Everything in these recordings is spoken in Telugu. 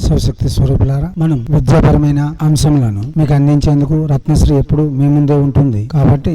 శివశక్తి స్వరూపులారా మనం విద్యాపరమైన అంశములను మీకు అందించేందుకు రత్నశ్రీ ఎప్పుడు మీ ముందే ఉంటుంది. కాబట్టి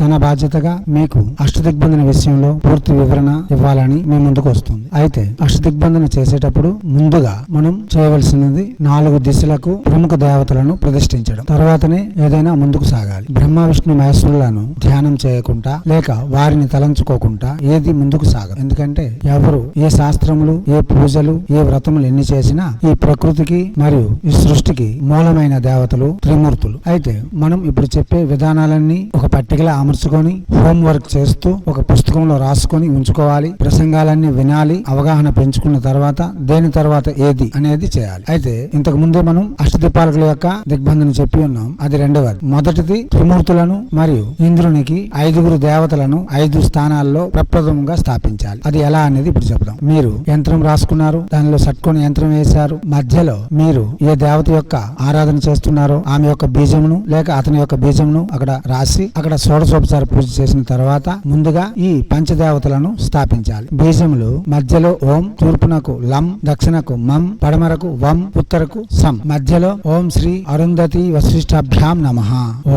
తన బాధ్యతగా మీకు అష్టదిగ్బంధన విషయంలో పూర్తి వివరణ ఇవ్వాలని మీ ముందుకు వస్తుంది. అయితే అష్టదిగ్బంధన చేసేటప్పుడు ముందుగా మనం చేయవలసినది నాలుగు దిశలకు ప్రముఖ దేవతలను ప్రతిష్ఠించడం. తర్వాతనే ఏదైనా ముందుకు సాగాలి. బ్రహ్మ విష్ణు మహేశ్వరులను ధ్యానం చేయకుండా లేక వారిని తలంచుకోకుండా ఏది ముందుకు సాగదు. ఎందుకంటే ఎవరు ఏ శాస్త్రములు ఏ పూజలు ఏ వ్రతములు ఎన్ని చేసినా ఈ ప్రకృతికి మరియు ఈ సృష్టికి మూలమైన దేవతలు త్రిమూర్తులు. అయితే మనం ఇప్పుడు చెప్పే విధానాలన్నీ ఒక పట్టికలో అమర్చుకొని హోంవర్క్ చేస్తూ ఒక పుస్తకంలో రాసుకొని ఉంచుకోవాలి. ప్రసంగాలన్నీ వినాలి అవగాహన పెంచుకున్న తర్వాత దేని తర్వాత ఏది అనేది చేయాలి. అయితే ఇంతకు ముందే మనం అష్టదీపాలకుల యొక్క దిగ్బంధన చెప్పి ఉన్నాం. అది రెండవది. మొదటిది త్రిమూర్తులను మరియు ఇంద్రునికి ఐదుగురు దేవతలను ఐదు స్థానాల్లో ప్రప్రథమంగా స్థాపించాలి. అది ఎలా అనేది ఇప్పుడు చెప్దాం. మీరు యంత్రం రాసుకున్నారు దానిలో సట్కొని యంత్రం వేశారు మధ్యలో మీరు ఏ దేవత యొక్క ఆరాధన చేస్తున్నారో ఆమె యొక్క బీజమును లేక అతని యొక్క బీజమును అక్కడ రాసి అక్కడ షోడశోపచార పూజ చేసిన తర్వాత ముందుగా ఈ పంచదేవతలను స్థాపించాలి. బీజములు మధ్యలో ఓం తూర్పునకు లం దక్షిణకు మం పడమరకు వం ఉత్తరకు సం. మధ్యలో ఓం శ్రీ అరుంధతి వశిష్టాభ్యాం నమ.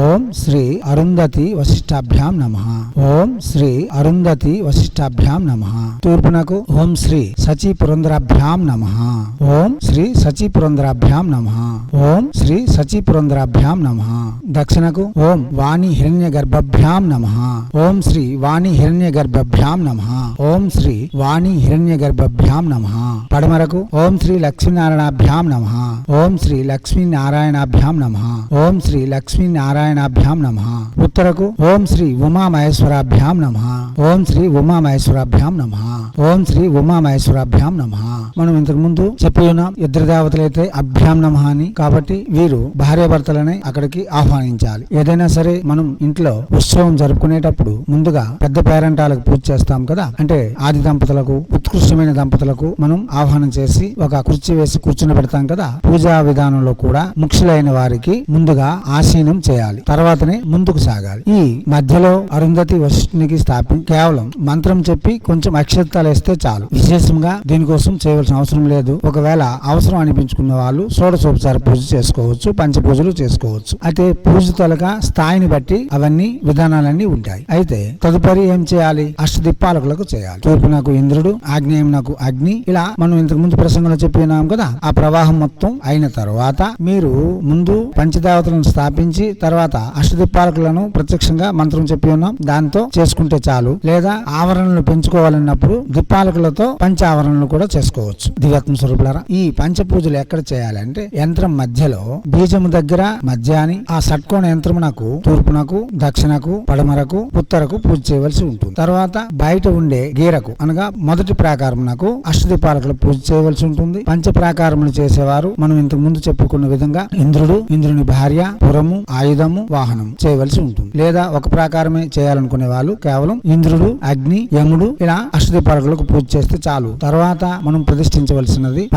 ఓం శ్రీ అరుంధతి వశిష్టాభ్యాం నమ. ఓం శ్రీ అరుంధతి వశిష్టాభ్యాం నమ. తూర్పునకు ఓం శ్రీ సచి పురంధరాభ్యాం నమ. ఓం శ్రీ సచి పురంధరాభ్యాం నమ ఓం శ్రీ సచి పురంధరాభ్యాం నమ దక్షిణకు ఓం వాణి హిరణ్య గర్భభ్యాం నమ ఓం శ్రీ వాణి హిరణ్య గర్భభ్యాం నమ ఓం శ్రీ వాణి హిరణ్య గర్భభ్యాం నమ పడమరకు ఓం శ్రీ లక్ష్మీనారాయణాభ్యాం నమ ఓం శ్రీ లక్ష్మీనారాయణాభ్యాం నమ ఓం శ్రీ లక్ష్మీనారాయణాభ్యాం నమ ఉత్తరకు ఓం శ్రీ ఉమామహేశ్వరాభ్యాం నమ ఓం శ్రీ ఉమామహేశ్వరాభ్యాం నమ ఓం శ్రీ ఉమామహేశ్వరాభ్యాం నమ మనం ఇంతకు ముందు చెప్పి ఉన్నాం ఇద్దరు దేవతలైతే అభ్యాం నమ అని. కాబట్టి వీరు భార్యాభర్తలని అక్కడికి ఆహ్వానించాలి. ఏదైనా సరే మనం ఇంట్లో ఉత్సవం జరుపుకునేటప్పుడు ముందుగా పెద్ద పేరంటాలకు పూజ చేస్తాం కదా. అంటే ఆది దంపతులకు ఉత్కృష్టమైన దంపతులకు మనం ఆహ్వానం చేసి ఒక కుర్చీ వేసి కూర్చుని పెడతాం కదా. పూజా విధానంలో కూడా ముఖ్యులైన వారికి ముందుగా ఆసీనం చేయాలి. తర్వాతనే ముందుకు సాగాలి. ఈ మధ్యలో అరుంధతి వశిష్ఠునికి స్థాపి కేవలం మంత్రం చెప్పి కొంచెం అక్షతాలు వేస్తే చాలు. విశేషంగా దీనికోసం చేయవలసిన అవసరం లేదు. ఒకవేళ అవసరం అనిపించుకున్న వాళ్ళు షోడశోపచార పూజ చేసుకోవచ్చు పంచ పూజలు చేసుకోవచ్చు. అయితే పూజ తొలగా స్థాయిని బట్టి అవన్నీ విధానాలన్నీ ఉంటాయి. అయితే తదుపరి ఏం చేయాలి? అష్టదిప్పాలకులకు చేయాలి. తూర్పునకు ఇంద్రుడు ఆగ్నేయం నాకు అగ్ని. ఇలా మనం ఇంతకు ముందు ప్రసంగంలో చెప్పినాం కదా ఆ ప్రవాహం మొత్తం అయిన తర్వాత మీరు ముందు పంచదేవతలను స్థాపించి తర్వాత అష్టదిప్పాలకులను ప్రత్యక్షంగా మంత్రం చెప్పి ఉన్నాం. దాంతో చేసుకుంటే చాలు. లేదా ఆవరణలు పెంచుకోవాలన్నప్పుడు దిప్పాలకులతో పంచ ఆవరణలు కూడా చేసుకోవచ్చు. దివ్యాత్మ స్వరూపులారా ఈ పంచపూజలు ఎక్కడ చేయాలంటే యంత్రం మధ్యలో బీజము దగ్గర మధ్యాని ఆ షట్కోణ యంత్రమునకు తూర్పునకు దక్షిణకు పడమరకు ఉత్తరకు పూజ చేయవలసి ఉంటుంది. తర్వాత బయట ఉండే గీరకు అనగా మొదటి ప్రాకారమునకు అష్టదీపాలకులు పూజ చేయవలసి ఉంటుంది. పంచ ప్రాకారములు చేసేవారు మనం ఇంతకు ముందు చెప్పుకున్న విధంగా ఇంద్రుడు ఇంద్రుని భార్య పురము ఆయుధము వాహనం చేయవలసి ఉంటుంది. లేదా ఒక ప్రాకారమే చేయాలనుకునే వాళ్ళు కేవలం ఇంద్రుడు అగ్ని యముడు ఇలా అష్టదీపాలకులకు పూజ చేస్తే చాలు. తర్వాత మనం ప్రతిష్ఠించవలసినది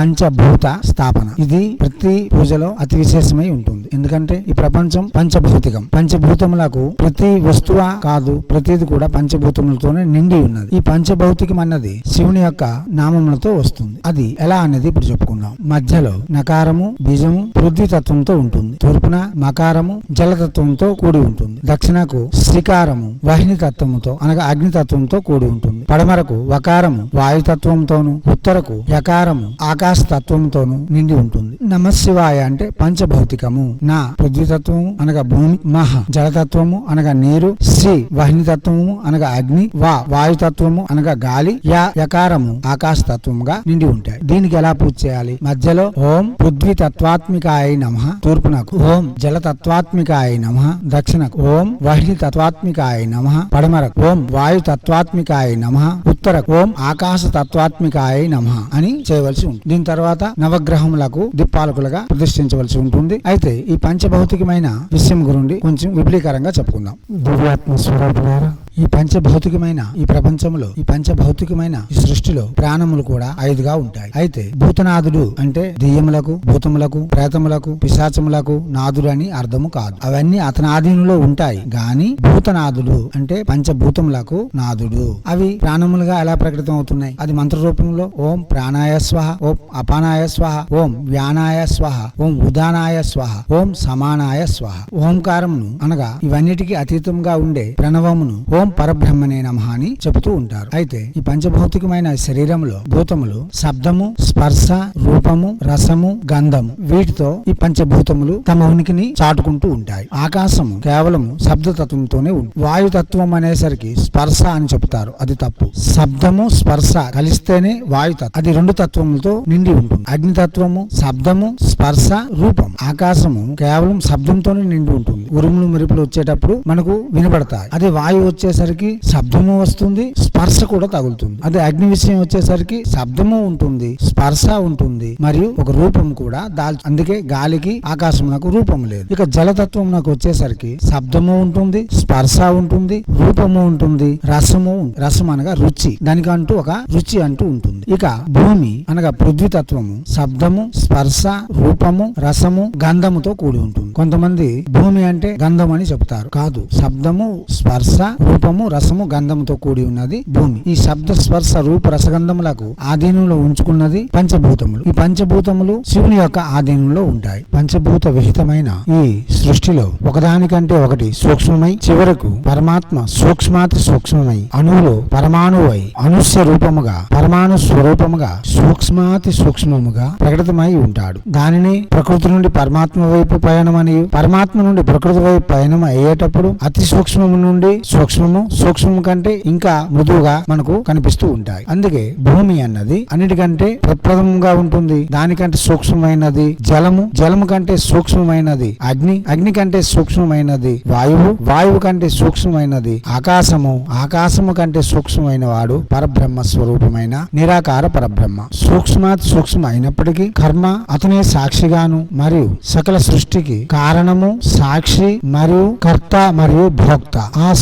భూత స్థాపన. ఇది ప్రతి పూజలో అతి విశేషమై ఉంటుంది. ఎందుకంటే ఈ ప్రపంచం పంచభౌతికం. పంచభూతములకు ప్రతి వస్తువ కాదు ప్రతిది కూడా పంచభూతములతోనే నిండి ఉన్నది. ఈ పంచభౌతికం అన్నది శివుని యొక్క నామములతో వస్తుంది. అది ఎలా అనేది ఇప్పుడు చెప్పుకుందాం. మధ్యలో నకారము బీజము పృథ్వీ తత్వంతో ఉంటుంది. తూర్పున మకారము జలతత్వంతో కూడి ఉంటుంది. దక్షిణకు శ్రీకారము వాహిని తత్వముతో అనగా అగ్ని తత్వంతో కూడి ఉంటుంది. పడమరకు వకారము వాయుతత్వంతోను. ఉత్తరకు యకారము ఆకాశ తత్వంతోను నిండి ఉంటుంది. నమశివాయ అంటే పంచభౌతికము. నా పృథ్వీ తత్వము అనగా భూమి మహ జలతత్వము అనగా నీరు శ్రీ వహినితత్వము అనగా అగ్ని వా వాయు తత్వము అనగా గాలి యా యకారము ఆకాశ తత్వముగా నిండి ఉంటాయి. దీనికి ఎలా పూజ చేయాలి? మధ్యలో ఓం పృథ్వీ తత్వాత్మికాయ నమ తూర్పునకు ఓం జలతత్వాత్మికాయ నమ దక్షిణకు ఓం వహిని తత్వాత్మికాయ నమ పడమరకు ఓం వాయు తత్వాత్మికాయ నమ ఉత్తరకు ఓం ఆకాశ తత్వాత్మికాయ నమ అని చేయవలసి ఉంటుంది. దీని తర్వాత నవగ్రహములకు దిప్పాలకులుగా ప్రతిష్ఠించవలసి ఉంటుంది. అయితే ఈ పంచభౌతికమైన విషయం గురించి కొంచెం విపులీకరంగా చెప్పుకుందాం. దివ్యాత్మ స్వరూపులారా ఈ పంచభౌతికమైన ఈ ప్రపంచంలో ఈ పంచభౌతికమైన ఈ సృష్టిలో ప్రాణములు కూడా ఐదుగా ఉంటాయి. అయితే భూతనాథుడు అంటే దెయ్యములకు భూతములకు ప్రేతములకు పిశాచములకు నాథుడు అని అర్థము కాదు. అవన్నీ అతని ఆధీనంలో ఉంటాయి. గాని భూతనాథుడు అంటే పంచభూతములకు నాథుడు అవి ప్రాణములుగా ఎలా ప్రకటితం అవుతున్నాయి అది మంత్ర రూపంలో ఓం ప్రాణాయ స్వహ ఓం అపానాయ స్వహ ఓం వ్యానాయ స్వహ ఓం ఉదానాయ స్వహ ఓం సమానాయ స్వహ. ఓంకారమును అనగా ఇవన్నిటికీ అతీతంగా ఉండే ప్రణవమును ఓం పరబ్రహ్మనే నమ అని చెబుతూ ఉంటారు. అయితే ఈ పంచభౌతికమైన శరీరంలో భూతములు శబ్దము స్పర్శ రూపము రసము గంధము వీటితో ఈ పంచభూతములు తమ ఉనికిని చాటుకుంటూ ఉంటాయి. ఆకాశము కేవలము శబ్దతత్వంతోనే ఉంది. వాయుతత్వం అనేసరికి స్పర్శ అని చెబుతారు. అది తప్పు. శబ్దము స్పర్శ కలిస్తేనే వాయుతత్వం. అది రెండు తత్వములతో నిండి ఉంటుంది. అగ్నితత్వము శబ్దము స్పర్శ రూపం ఆకాశము కేవలం శబ్దంతోనే నిండి ఉంటుంది. ఉరుములు మెరుపులు వచ్చేటప్పుడు మనకు వినబడతాయి. అదే వాయువు వచ్చేసరికి శబ్దము వస్తుంది స్పర్శ కూడా తగులుతుంది. అదే అగ్ని విషయం వచ్చేసరికి శబ్దము ఉంటుంది స్పర్శ ఉంటుంది మరియు ఒక రూపం కూడా దాల్ అందుకే గాలికి ఆకాశమునకు రూపం లేదు. ఇక జలతత్వం నాకు వచ్చేసరికి శబ్దము ఉంటుంది స్పర్శ ఉంటుంది రూపము ఉంటుంది రసము రసం అనగా రుచి. దానికంటూ ఒక రుచి అంటూ ఉంటుంది. ఇక భూమి అనగా పృథ్వీ తత్వము శబ్దము స్పర్శ రూపము రసము గంధముతో కూడి ఉంటుంది. కొంతమంది భూమి అంటే గంధం అని చెప్తారు. కాదు శబ్దము స్పర్శ రూపము రసము గంధముతో కూడి ఉన్నది భూమి. ఈ శబ్ద స్పర్శ రూప రసగంధములకు ఆధీనంలో ఉంచుకున్నది పంచభూతములు. ఈ పంచభూతములు శివుని యొక్క ఆధీనంలో ఉంటాయి. పంచభూత విహితమైన ఈ సృష్టిలో ఒకదానికంటే ఒకటి సూక్ష్మమై చివరకు పరమాత్మ సూక్ష్మాతి సూక్ష్మమై అణువులో పరమాణువై అనుష్య రూపముగా పరమాణు స్వరూపముగా సూక్ష్మాతి సూక్ష్మముగా ప్రకటితమై ఉంటాడు. దానిని ప్రకృతి నుండి పరమాత్మ వైపు పయనమని పరమాత్మ నుండి ప్రకృతి వైపు పయనం అయ్యేటప్పుడు అతి సూక్ష్మము నుండి సూక్ష్మ సూక్ష్మము సూక్ష్మం కంటే ఇంకా మృదువుగా మనకు కనిపిస్తూ ఉంటాయి. అందుకే భూమి అన్నది అన్నిటికంటే ప్రప్రథమంగా ఉంటుంది. దానికంటే సూక్ష్మమైనది జలము జలము కంటే సూక్ష్మమైనది అగ్ని అగ్ని కంటే సూక్ష్మమైనది వాయువు వాయువు కంటే సూక్ష్మమైనది ఆకాశము ఆకాశము కంటే సూక్ష్మమైన వాడు పరబ్రహ్మ స్వరూపమైన నిరాకార పరబ్రహ్మ. సూక్ష్మాత్ సూక్ష్మ అయినప్పటికీ కర్మ అతనే సాక్షిగాను మరియు సకల సృష్టికి కారణము సాక్షి మరియు కర్త మరియు భోక్త. ఆ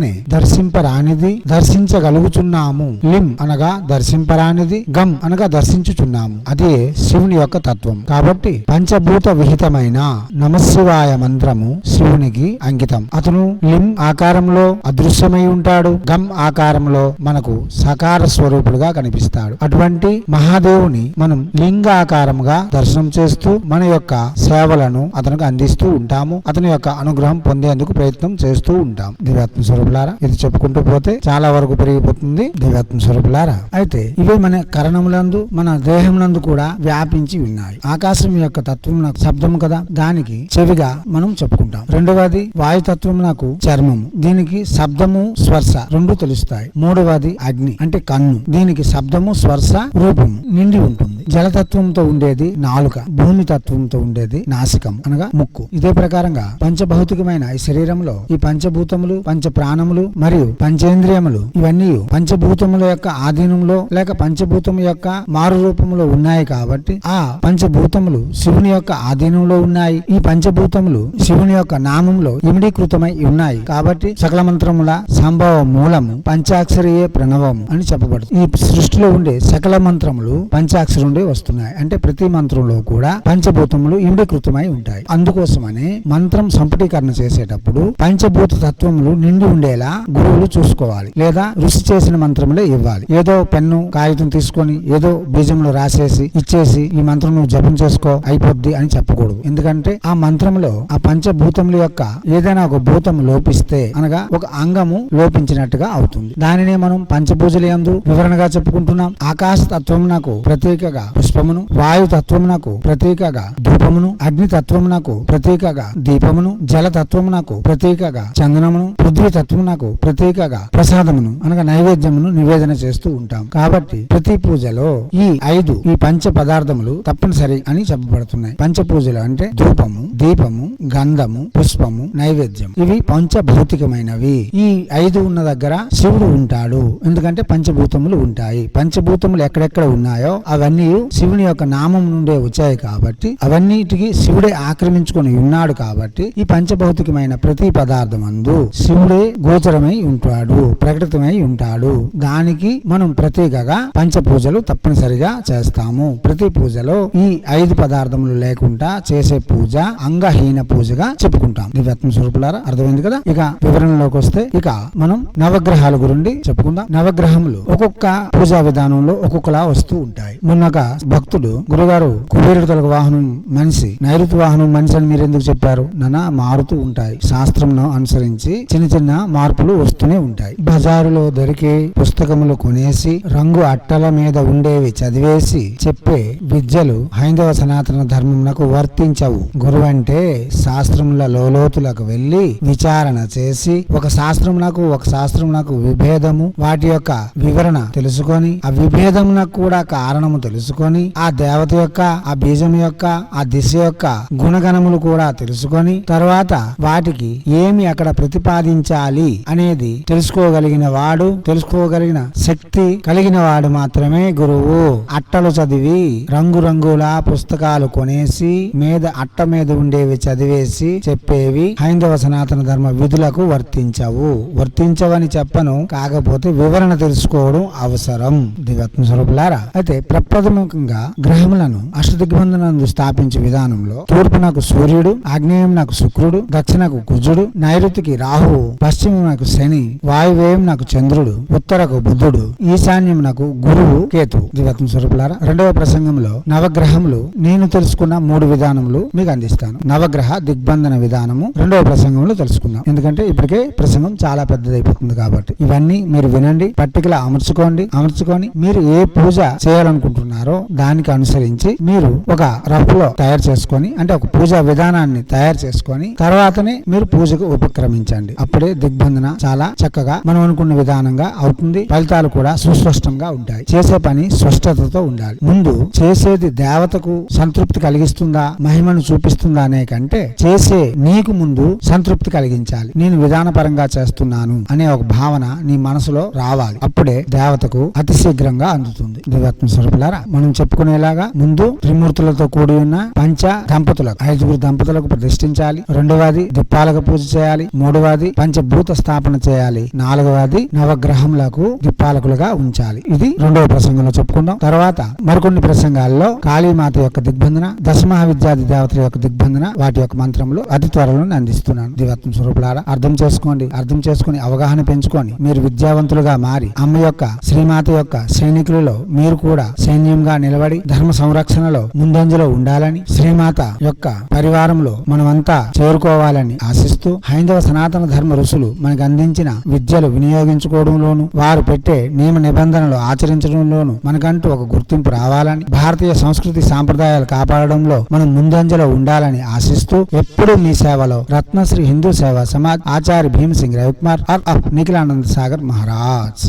స్వరూపమునే దర్శింపరానిది దర్శించగలుగుచున్నాము. లిం అనగా దర్శింపరానిది గం అనగా దర్శించుచున్నాము. అదే శివుని యొక్క తత్వం. కాబట్టి పంచభూత విహితమైన నమశివాయ మంత్రము శివునికి అంకితం. అతను లిం ఆకారంలో అదృశ్యమై ఉంటాడు. గం ఆకారంలో మనకు సకార స్వరూపుడుగా కనిపిస్తాడు. అటువంటి మహాదేవుని మనం లింగాకారముగా దర్శనం చేస్తూ మన యొక్క సేవలను అతనికి అందిస్తూ ఉంటాము. అతని యొక్క అనుగ్రహం పొందేందుకు ప్రయత్నం చేస్తూ ఉంటాం. దివ్యాత్మ స్వరూపులారా? ఇది చెప్పుకుంటూ పోతే చాలా వరకు పెరిగిపోతుంది దివ్యాత్మ స్వరూపులారా? అయితే ఇవి మన కరణములందు మన దేహములందు కూడా వ్యాపించి ఉన్నాయి. ఆకాశం యొక్క తత్వం నాకు శబ్దం కదా? దానికి చెవిగా మనం చెప్పుకుంటాం. రెండవది వాయుతత్వం నాకు చర్మము. దీనికి శబ్దము స్పర్శ రెండు తెలుస్తాయి. మూడవది అగ్ని అంటే కన్ను. దీనికి శబ్దము స్పర్శ రూపము నిండి ఉంటుంది. జలతత్వంతో ఉండేది నాలుక భూమి తత్వంతో ఉండేది నాసికం అనగా ముక్కు. ఇదే ప్రకారంగా పంచభౌతికమైన ఈ శరీరంలో ఈ పంచభూతములు పంచ ప్రాణములు మరియు పంచేంద్రియములు ఇవన్నీ పంచభూతముల యొక్క ఆధీనంలో లేక పంచభూతము యొక్క మారు రూపంలో ఉన్నాయి కాబట్టి ఆ పంచభూతములు శివుని యొక్క ఆధీనంలో ఉన్నాయి. ఈ పంచభూతములు శివుని యొక్క నామంలో ఇమిడీకృతమై ఉన్నాయి కాబట్టి సకల మంత్రముల సంభవ మూలము పంచాక్షరియే ప్రణవము అని చెప్పబడుతుంది. ఈ సృష్టిలో ఉండే సకల మంత్రములు పంచాక్షరి నుండి వస్తున్నాయి. అంటే ప్రతి మంత్రంలో కూడా పంచభూతములు ఇమిడీకృతమై ఉంటాయి. అందుకోసమని మంత్రం సంపుటీకరణ చేసేటప్పుడు పంచభూత తత్వములు నిండి ఉండేలా గురువులు చూసుకోవాలి లేదా ఋషి చేసిన మంత్రములే ఇవ్వాలి. ఏదో పెన్ను కాగితం తీసుకొని ఏదో బీజంలో రాసేసి ఇచ్చేసి ఈ మంత్రం నువ్వు జపం చేసుకో అయిపోద్ది అని చెప్పకూడదు. ఎందుకంటే ఆ మంత్రంలో ఆ పంచభూతముల యొక్క ఏదైనా ఒక భూతం లోపిస్తే అనగా ఒక అంగము లోపించినట్టుగా అవుతుంది. దానినే మనం పంచభూజలందు వివరణగా చెప్పుకుంటున్నాం. ఆకాశ తత్వం నాకు ప్రత్యేకగా పుష్పమును వాయు తత్వమునకు ప్రత్యేకగా ధూపమును అగ్ని తత్వమునకు ప్రత్యేకగా దీపమును జల తత్వమునకు ప్రత్యేకగా చందనమును పృథ్వీ తత్వం ప్రత్యేకగా ప్రసాదమును అనగా నైవేద్యమును నివేదన చేస్తూ ఉంటాం. కాబట్టి ప్రతి పూజలో ఈ ఐదు ఈ పంచ పదార్థములు తప్పనిసరి అని చెప్పబడుతున్నాయి. పంచ పూజలు అంటే ధూపము దీపము గంధము పుష్పము నైవేద్యం ఇవి పంచభౌతికమైనవి. ఈ ఐదు ఉన్న దగ్గర శివుడు ఉంటాడు. ఎందుకంటే పంచభూతములు ఉంటాయి. పంచభూతములు ఎక్కడెక్కడ ఉన్నాయో అవన్నీ శివుని యొక్క నామం నుండే వచ్చాయి కాబట్టి అవన్నిటికి శివుడే ఆక్రమించుకొని ఉన్నాడు కాబట్టి ఈ పంచభౌతికమైన ప్రతి పదార్థం అందు శివుడే గోచరమై ఉంటాడు ప్రకటితమై ఉంటాడు. దానికి మనం ప్రత్యేకగా పంచ పూజలు తప్పనిసరిగా చేస్తాము. ప్రతి పూజలో ఈ ఐదు పదార్థములు లేకుండా చేసే పూజ అంగహీన పూజగా చెప్పుకుంటాం. దివ్యాత్మ స్వరూపులారా అర్థమైంది కదా? ఇక వివరణలోకి వస్తే ఇక మనం నవగ్రహాల గురించి చెప్పుకుందాం. నవగ్రహములు ఒక్కొక్క పూజా విధానంలో ఒక్కొక్కలా వస్తూ ఉంటాయి. మొన్నక భక్తుడు గురుగారు కుబేరుడు తొలగ వాహనం మనిషి నైరుతి వాహనం మనిషి అని మీరు ఎందుకు చెప్పారు? నానా మారుతూ ఉంటాయి. శాస్త్రంను అనుసరించి చిన్న చిన్న మార్పులు వస్తూనే ఉంటాయి. బజారులో దొరికే పుస్తకములు కొనేసి రంగు అట్టల మీద ఉండేవి చదివేసి చెప్పే విద్యలు హైందవ సనాతన ధర్మమునకు వర్తించవు. గురువు అంటే శాస్త్రముల లోలోతులకు వెళ్ళి విచారణ చేసి ఒక శాస్త్రమునకు ఒక శాస్త్రమునకు విభేదము వాటి యొక్క వివరణ తెలుసుకొని ఆ విభేదమునకు కూడా కారణము తెలుసుకొని ఆ దేవత యొక్క ఆ బీజం యొక్క ఆ దిశ యొక్క గుణగణములు కూడా తెలుసుకొని తర్వాత వాటికి ఏమి అక్కడ ప్రతిపాదించాలి అనేది తెలుసుకోగలిగిన వాడు తెలుసుకోగలిగిన శక్తి కలిగిన వాడు మాత్రమే గురువు. అట్టలు చదివి రంగురంగుల పుస్తకాలు కొనేసి మీద అట్ట మీద ఉండేవి చదివేసి చెప్పేవి హైందవ సనాతన ధర్మ విధులకు వర్తించవు. వర్తించవని చెప్పను కాకపోతే వివరణ తెలుసుకోవడం అవసరం. దివత్మ స్వరూపులారా అయితే ప్రప్రథమంగా గ్రహములను అష్టదిగ్బంధనందు స్థాపించే విధానంలో తూర్పు నాకు సూర్యుడు ఆగ్నేయం నాకు శుక్రుడు దక్షిణకు కుజుడు నైరుతికి రాహువు నాకు శని వాయువేయం నాకు చంద్రుడు ఉత్తరకు బుద్ధుడు ఈశాన్యం నాకు గురువు కేతు దివ్యాత్మ స్వరూపులారా? రెండవ ప్రసంగంలో నవగ్రహములు నేను తెలుసుకున్న మూడు విధానములు మీకు అందిస్తాను. నవగ్రహ దిగ్బంధన విధానము రెండవ ప్రసంగంలో తెలుసుకుందాం. ఎందుకంటే ఇప్పటికే ప్రసంగం చాలా పెద్దదైపోతుంది కాబట్టి ఇవన్నీ మీరు వినండి పట్టికలో అమర్చుకోండి అమర్చుకొని మీరు ఏ పూజ చేయాలనుకుంటున్నారో దానికి అనుసరించి మీరు ఒక రఫ్లో తయారు చేసుకొని అంటే ఒక పూజా విధానాన్ని తయారు చేసుకొని తర్వాతనే మీరు పూజకు ఉపక్రమించండి. అప్పుడే దిగ్బంధన చాలా చక్కగా మనం అనుకున్న విధానంగా అవుతుంది. ఫలితాలు కూడా సుస్పష్టంగా ఉంటాయి. చేసే పని స్పష్టతతో ఉండాలి. ముందు చేసేది దేవతకు సంతృప్తి కలిగిస్తుందా మహిమను చూపిస్తుందా అనే కంటే చేసే నీకు ముందు సంతృప్తి కలిగించాలి. నేను విధానపరంగా చేస్తున్నాను అనే ఒక భావన నీ మనసులో రావాలి. అప్పుడే దేవతకు అతి శీఘ్రంగా అందుతుంది. దివ్యాత్మ స్వరూపులారా మనం చెప్పుకునేలాగా ముందు త్రిమూర్తులతో కూడి ఉన్న పంచ దంపతులకు ఐదుగురు దంపతులకు ప్రతిష్ఠించాలి. రెండవది దిప్పాలకు పూజ చేయాలి. మూడవది పంచభూత స్థాపన చేయాలి. నాలుగవది నవగ్రహములకు దిప్పాలకులుగా ఉంచాలి. ఇది రెండవ ప్రసంగంలో చెప్పుకుందాం. తర్వాత మరికొన్ని ప్రసంగాల్లో కాళీమాత యొక్క దిగ్బంధన దశమహావిద్యాది దేవతల యొక్క దిగ్బంధన వాటి యొక్క మంత్రములు అతి త్వరలో అందిస్తున్నాను. దివత్వం స్వరూపులారా అర్థం చేసుకోండి. అర్థం చేసుకుని అవగాహన పెంచుకొని మీరు విద్యావంతులుగా మారి అమ్మ యొక్క శ్రీమాత యొక్క సైనికులలో మీరు కూడా సైన్యంగా నిలబడి ధర్మ సంరక్షణలో ముందంజలో ఉండాలని శ్రీమాత యొక్క పరివారంలో మనమంతా చేరుకోవాలని ఆశిస్తూ హైందవ సనాతన ధర్మ ఋషులు మనకు అందించిన విద్యలు వినియోగించుకోవడంలోను వారు పెట్టే నియమ నిబంధనలు ఆచరించడంలోను మనకంటూ ఒక గుర్తింపు రావాలని భారతీయ సంస్కృతి సాంప్రదాయాలు కాపాడడంలో మనం ముందంజలో ఉండాలని ఆశిస్తూ ఎప్పుడూ మీ సేవలో రత్నశ్రీ హిందూ సేవా సమాజ్ ఆచార్య భీమ్ సింగ్ రవికుమార్ ఆర్ ఆఫ్ నిఖిలానంద సాగర్ మహారాజ్.